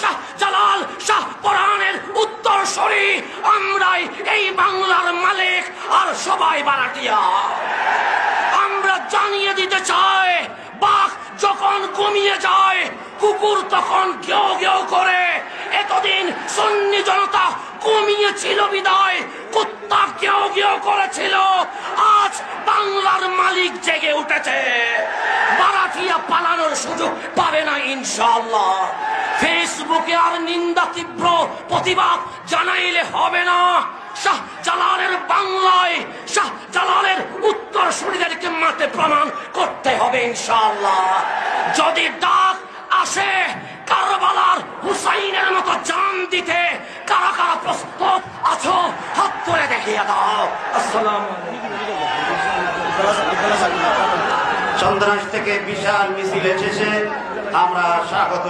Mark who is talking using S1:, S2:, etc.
S1: শাহ জালাল শাহ পরাণের উত্তরসূরি আমরাই এই বাংলার মালিক আর সবাই বারাটিয়া আমরা জানিয়ে দিতে চাই, বাঘ যখন কমিয়ে যায়, কুকুর তখন ঘেউ ঘেউ করে। এতদিন সন্নি জনতা কমিয়েছিল বিদায়, কুত্তা ঘেউ ঘেউ করেছিল। আজ বাংলার মালিক জেগে উঠেছে। বারাটিয়া পালানোর সুযোগ পাবে না ইনশাআল্লাহ। ফেসবুকে আর নিন্দা তীব্র প্রতিবাদ জানাইলে হবে না। শাহ জালালের বাংলায়, শাহ জালালের উত্তর সুরিদেরকে মাঠে প্রমাণ করতে হবে ইনশাআল্লাহ। যদি ডাক আসে, কারবালার হুসাইনের মতো জান দিতে কারা কারা প্রস্তুত আছো, হাত করে দেখিয়ে দাও। আসসালাম
S2: চন্দ্রাস থেকে বিশাল মিছিল এসেছে আমরা স্বাগত